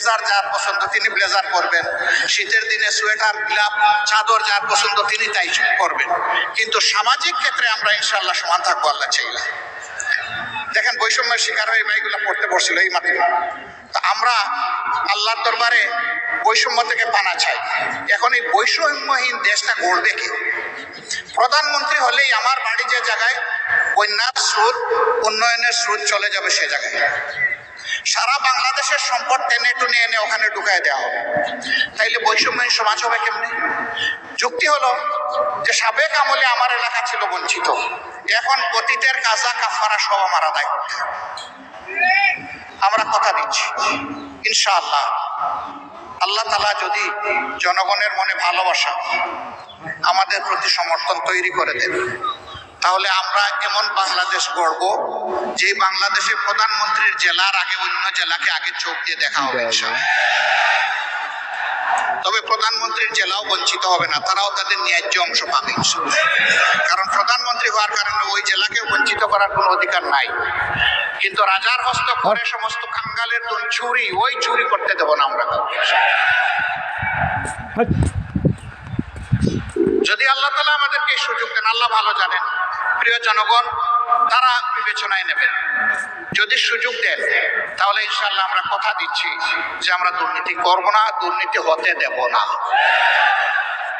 Blazer যার পছন্দ, তিনি ব্লেজার পরবেন। শীতের দিনে সোয়েটার, গ্লাভ, চাদর যার পছন্দ, তিনি তাই করবেন কিন্তু সামাজিক ক্ষেত্রে আমরা ইনশাল্লাহ সমান থাকব, আল্লাহ চাইলে। দেখেন, বৈষম্যের শিকার হয়ে ভাইগুলো পড়তে বসছিল এই মাত্র তা আমরা আল্লাহর দরবারে বৈষম্য থেকে পানা চাই। এখন এই বৈষম্যহীন দেশটা গড়বে কি? প্রধানমন্ত্রী হলেই আমার বাড়ি যে জায়গায়, বন্যার স্রোত, উন্নয়নের স্রোত চলে যাবে সে জায়গায়। সারা বাংলাদেশের সম্পদ টেনে টুনে এনে ওখানে ঢুকায় দেওয়া হবে। তাইলে বৈষম্যহীন সমাজ হবে কেমনি? যুক্তি হলো যে সাবেক আমলে আমার এলাকা ছিল বঞ্চিত। এখন অতীতের কাজা কাফারা সব আমার আদায় করতে আমরা কথা দিচ্ছি। ইনশাআল্লাহ। আল্লাহ তালা যদি জনগণের মনে ভালোবাসা আমাদের প্রতি সমর্থন তৈরি করে দেন। তাহলে আমরা এমন বাংলাদেশ গড়ব যে বাংলাদেশে প্রধানমন্ত্রীর জেলার আগে অন্য জেলাকে আগে চোখ দিয়ে দেখা হবে তবে প্রধানমন্ত্রীর জেলাও বঞ্চিত হবে না তারাও তাদের ন্যায্য অংশ পাবে কারণ প্রধানমন্ত্রী হওয়ার কারণে ওই জেলাকে বঞ্চিত করার কোনো অধিকার নাই। কিন্তু রাজার হস্ত করে সমস্ত কাঙ্গালের চুরি ওই চুরি করতে দেবো না আমরা। যদি আল্লাহ তালা আমাদেরকে সুযোগ দেন আল্লাহ ভালো জানেন। প্রিয় জনগণ, তারা বিবেচনায় নেবেন যদি সুযোগ দেন, তাহলে ইনশাল্লাহ আমরা কথা দিচ্ছি যে আমরা দুর্নীতি করব না, দুর্নীতি হতে দেব না।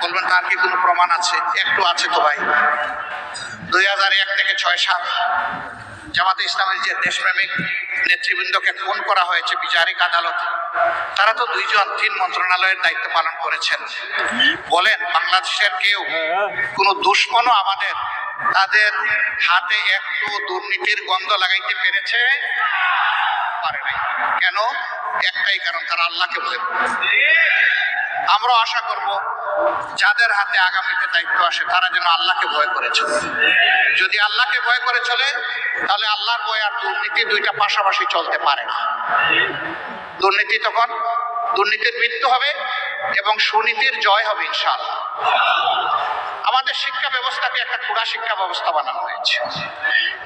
বলবেন, তার কি কোনো প্রমাণ আছে? একটু আছে তো ভাই। দুই হাজার এক থেকে ছয় সাল জামাতে ইসলামের যে দেশপ্রেমিক নেতৃবৃন্দকে খুন করা হয়েছে বিচারিক আদালতে, তারা তো দুইজন তিন মন্ত্রণালয়ের দায়িত্ব পালন করেছেন। বলেন, বাংলাদেশের কেউ কোনো দুশ্মনও আমাদের তাদের হাতে একটু দুর্নীতির গন্ধ লাগাইতে পেরেছে। পারে নাই। কেন? একটাই কারণ, তারা আল্লাহকে ভয় আমরা আশা করব, যাদের হাতে আগামীতে দায়িত্ব আসে, তারা যেন আল্লাহকে ভয় করে চলে। যদি আল্লাহকে ভয় করে চলে, তাহলে আল্লাহর ভয় আর দুর্নীতি দুইটা পাশাপাশি চলতে পারে না। দুর্নীতি তখন, দুর্নীতির মৃত্যু হবে এবং সুনীতির জয় হবে ইনশাআল্লাহ। আমাদের শিক্ষা ব্যবস্থাকে একটা কুড়া শিক্ষা ব্যবস্থা বানানো হয়েছে।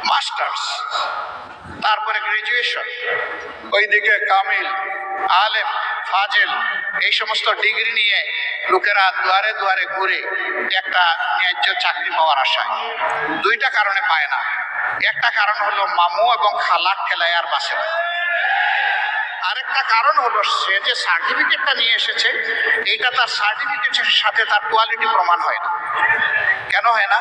মাস্টার্স, তারপরে গ্রাজুয়েশন, ওইদিকে কামিল, আলেম, ফাজেল, এই সমস্ত ডিগ্রি নিয়ে লোকেরা দুয়ারে দুয়ারে ঘুরে একটা ন্যায্য চাকরি পাওয়ার আশায়। দুইটা কারণে পায় না। একটা কারণ হলো মামু এবং খালার ঠেলায় আর বাসে আরেকটা কারণ হলো সে যে সার্টিফিকেটটা নিয়ে এসেছে, এইটা তার সার্টিফিকেটের সাথে তার কোয়ালিটি প্রমাণ হয় না। কেন হয় না?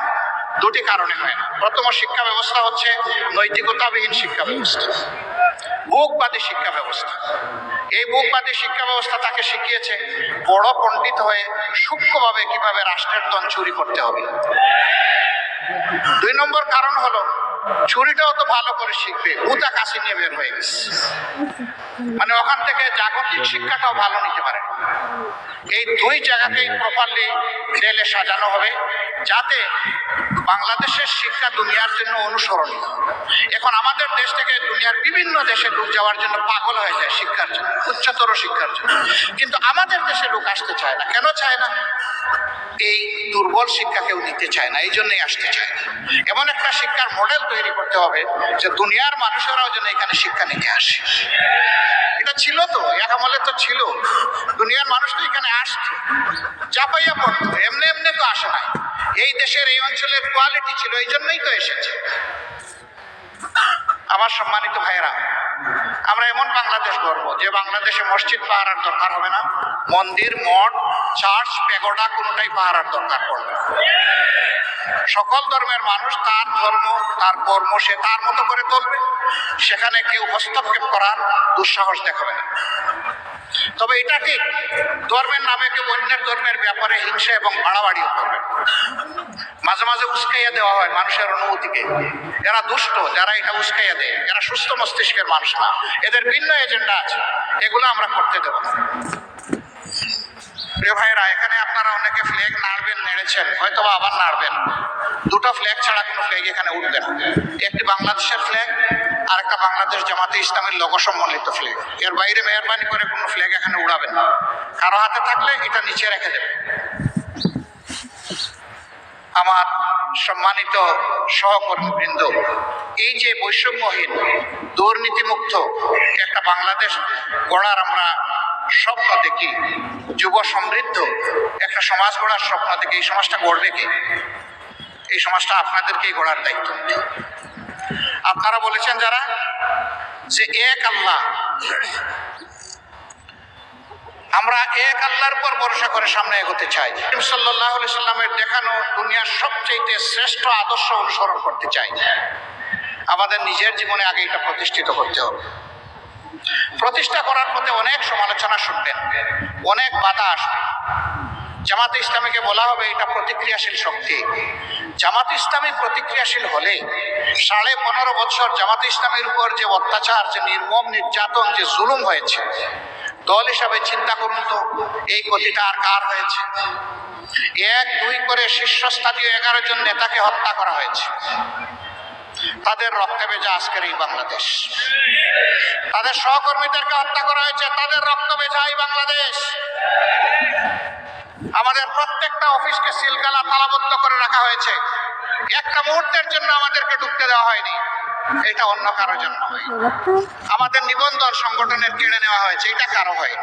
দুটি কারণে হয় না। প্রথম শিক্ষা ব্যবস্থা হচ্ছে নৈতিকতাবিহীন শিক্ষা ব্যবস্থা বুকবাদী শিক্ষা ব্যবস্থা। এই বুকবাদী শিক্ষা ব্যবস্থা তাকে শিখিয়েছে বড় পণ্ডিত হয়ে সূক্ষ্মভাবে কীভাবে রাষ্ট্রের ধন চুরি করতে হবে। দুই নম্বর কারণ হলো চুরিটাও তো ভালো করে শিখবে। উতা কাশি নিয়ে বের হয়ে গেছে। মানে ওখান থেকে জাগতিক শিক্ষাটাও ভালো নিতে পারে। এই দুই জায়গাতেই প্রপারলি রেলে সাজানো হবে। যাতে বাংলাদেশের শিক্ষা দুনিয়ার জন্য অনুসরণীয়। এখন আমাদের দেশ থেকে দুনিয়ার বিভিন্ন দেশে লোক যাওয়ার জন্য পাগল হয়ে যায় শিক্ষার জন্য, উচ্চতর শিক্ষার জন্য। কিন্তু আমাদের দেশে লোক আসতে চায় না। কেন চায় না? এই দুর্বল শিক্ষা কেউ নিতে চায় না, এই জন্যই আসতে চায় না। এমন একটা শিক্ষার মডেল তৈরি করতে হবে যে দুনিয়ার মানুষেরাও যেন এখানে শিক্ষা নিতে আসে। এটা ছিল তো, এক আমলে তো ছিল। দুনিয়ার মানুষ তো এখানে আসছে। চাপাইয়া পড়তো, এমনি এমনি তো আসে নাই। এই দেশের এই অঞ্চলের কোয়ালিটি ছিল এই জন্যই তো এসেছে। আমার সম্মানিত ভাইয়েরা আমরা এমন বাংলাদেশ গর্ব, যে বাংলাদেশে মসজিদ পাহারার দরকার হবে না। মন্দির, মঠ, চার্চ পেগোডা কোনোটাই পাহারার দরকার পড়বে। সকল ধর্মের মানুষ তার ধর্ম, তার কর্ম সে তার মতো করে চলবে। সেখানে কেউ হস্তক্ষেপ করার দুঃসাহস দেখাবে না। তবে এটা ঠিক, ধর্মের নামে কেউ অন্যের ধর্মের ব্যাপারে হিংসা এবং বাড়াবাড়িও করবে মাঝে মাঝে উস্কাইয়া দেওয়া হয় মানুষের অনুভূতিকে। এরা দুষ্ট, যারা এটা উস্কাইয়া দেয়, এরা সুস্থ মস্তিষ্কের মানুষ না। এদের ভিন্ন এজেন্ডা আছে। এগুলো আমরা করতে দেবো। প্রিয় ভাইরা এখানে আপনারা অনেকে ফ্ল্যাগ নাড়বেন, নেড়েছেন হয়তো আবার নাড়বেন। দুটো ফ্ল্যাগ ছাড়া কোনো ফ্ল্যাগ এখানে উঠবে না। একটি বাংলাদেশের ফ্ল্যাগ আর একটা বাংলাদেশ জামাতে ইসলামের লোক সম্বলিত ফ্ল্যাগ এর বাইরে মেহরবানি করে কোনো ফ্ল্যাগ এখানে উড়াবেন না। কারও হাতে থাকলে এটা নিচে রেখে দেবেন। আমার সম্মানিত সহকর্মীবৃন্দ, এই যে বৈষম্যহীন, দুর্নীতিমুক্ত একটা বাংলাদেশ গড়ার আমরা স্বপ্ন দেখি, যুব সমৃদ্ধ একটা সমাজ গড়ার স্বপ্ন দেখি, এই সমাজটা গড়বে কে? এই সমাজটা আপনাদেরকেই গড়ার দায়িত্ব। আপনারা বলেছেন যারা যে এক আল্লাহ আমরা এক আল্লাহর পর ভরসা করে সামনে এগোতে চাই। সাল্লাহ সাল্লামের দেখানো দুনিয়ার সবচেয়ে শ্রেষ্ঠ আদর্শ অনুসরণ করতে চাই। আমাদের নিজের জীবনে আগে এটা প্রতিষ্ঠিত করতে হবে। প্রতিষ্ঠা করার পথে অনেক সমালোচনা শুনবেন, অনেক বাধা আসবে। জামাতে ইসলামীকে বলা হবে এটা প্রতিক্রিয়াশীল শক্তি। জামাত ইসলামী প্রতিক্রিয়াশীল হলে সাড়ে পনেরো বছর জামাত ইসলামীর উপর যে অত্যাচার, যে নির্মম, নির্যাতন, যে জুলুম হয়েছে দল হিসাবে চিন্তা করুন তো, এই গতিটা আর কার হয়েছে? এক, দুই করে শীর্ষস্থানীয় এগারো জন নেতাকে হত্যা করা হয়েছে। তাদের রক্তে ভেজা আজকের এই বাংলাদেশ। তাদের সহকর্মীদেরকে হত্যা করা হয়েছে, তাদের রক্ত ভেজা এই বাংলাদেশ। আমাদের প্রত্যেকটা অফিসকে সিলগালা তালাবদ্ধ করে রাখা হয়েছে। একটা মুহূর্তের জন্য আমাদেরকে ঢুকতে দেওয়া হয়নি। এটা অন্য কারোর জন্য আমাদের নিবন্ধন সংগঠনের কেড়ে নেওয়া হয়েছে, এটা কারও হয়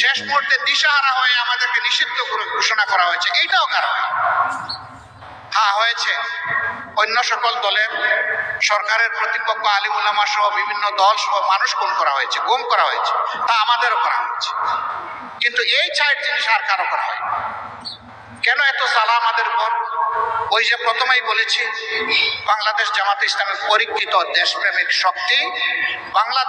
শেষ মুহূর্তে দিশাহারা হয়ে আমাদেরকে নিষিদ্ধ ঘোষণা করা হয়েছে, এইটাও কারও হয় হ্যাঁ হয়েছে। অন্য সকল দলের সরকারের প্রতিপক্ষ আলিম উলামা সহ বিভিন্ন দল সহ মানুষ গুম করা হয়েছে, গুম করা হয়েছে, তা আমাদেরও করা হয়েছে। কিন্তু এই চার জিনিস আর কারও করা হয় কেন এত জ্বালা আমাদের উপর? ওই যে প্রথমেই বলেছি বাংলাদেশ জামাত ইসলামের পরীক্ষিত দেশপ্রেমিক শক্তি বাংলা